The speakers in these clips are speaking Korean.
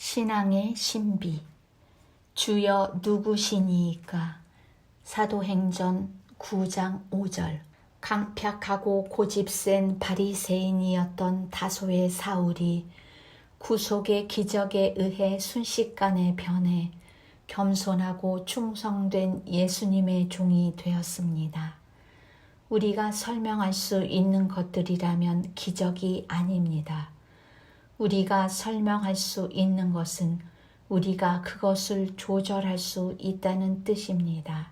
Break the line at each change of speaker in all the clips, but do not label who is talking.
신앙의 신비 주여 누구시니이까 사도행전 9장 5절 강팍하고 고집센 바리새인이었던 다소의 사울이 구속의 기적에 의해 순식간에 변해 겸손하고 충성된 예수님의 종이 되었습니다. 우리가 설명할 수 있는 것들이라면 기적이 아닙니다. 우리가 설명할 수 있는 것은 우리가 그것을 조절할 수 있다는 뜻입니다.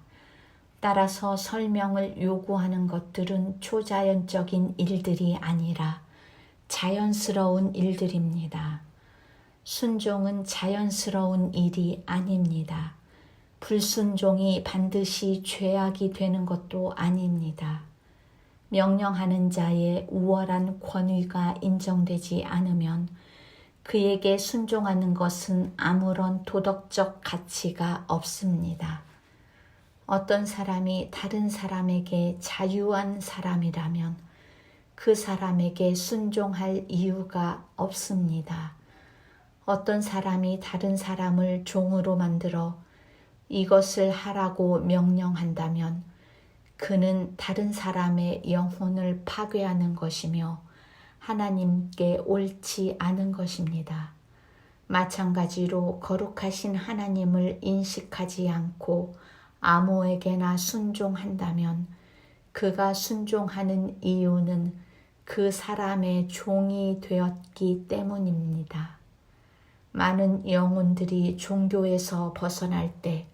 따라서 설명을 요구하는 것들은 초자연적인 일들이 아니라 자연스러운 일들입니다. 순종은 자연스러운 일이 아닙니다. 불순종이 반드시 죄악이 되는 것도 아닙니다. 명령하는 자의 우월한 권위가 인정되지 않으면 그에게 순종하는 것은 아무런 도덕적 가치가 없습니다. 어떤 사람이 다른 사람에게 자유한 사람이라면 그 사람에게 순종할 이유가 없습니다. 어떤 사람이 다른 사람을 종으로 만들어 이것을 하라고 명령한다면 그는 다른 사람의 영혼을 파괴하는 것이며 하나님께 옳지 않은 것입니다. 마찬가지로 거룩하신 하나님을 인식하지 않고 아무에게나 순종한다면 그가 순종하는 이유는 그 사람의 종이 되었기 때문입니다. 많은 영혼들이 종교에서 벗어날 때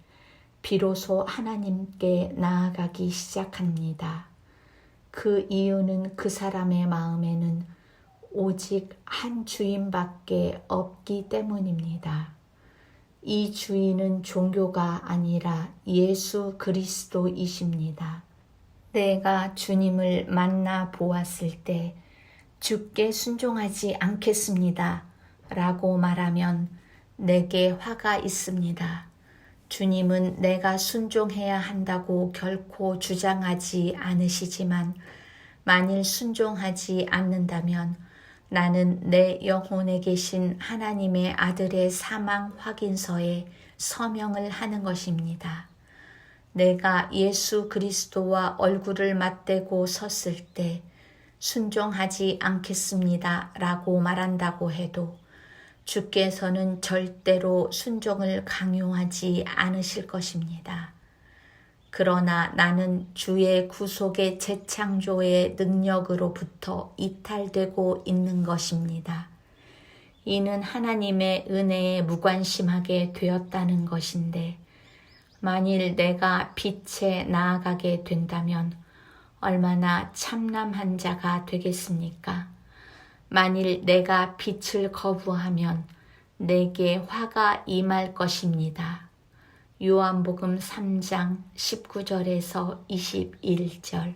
비로소 하나님께 나아가기 시작합니다. 그 이유는 그 사람의 마음에는 오직 한 주인밖에 없기 때문입니다. 이 주인은 종교가 아니라 예수 그리스도이십니다. 내가 주님을 만나 보았을 때 주께 순종하지 않겠습니다. 라고 말하면 내게 화가 있습니다. 주님은 내가 순종해야 한다고 결코 주장하지 않으시지만 만일 순종하지 않는다면 나는 내 영혼에 계신 하나님의 아들의 사망 확인서에 서명을 하는 것입니다. 내가 예수 그리스도와 얼굴을 맞대고 섰을 때 순종하지 않겠습니다. 라고 말한다고 해도 주께서는 절대로 순종을 강요하지 않으실 것입니다. 그러나 나는 주의 구속의 재창조의 능력으로부터 이탈되고 있는 것입니다. 이는 하나님의 은혜에 무관심하게 되었다는 것인데, 만일 내가 빛에 나아가게 된다면 얼마나 참남한 자가 되겠습니까? 만일 내가 빛을 거부하면 내게 화가 임할 것입니다. 요한복음 3장 19절에서 21절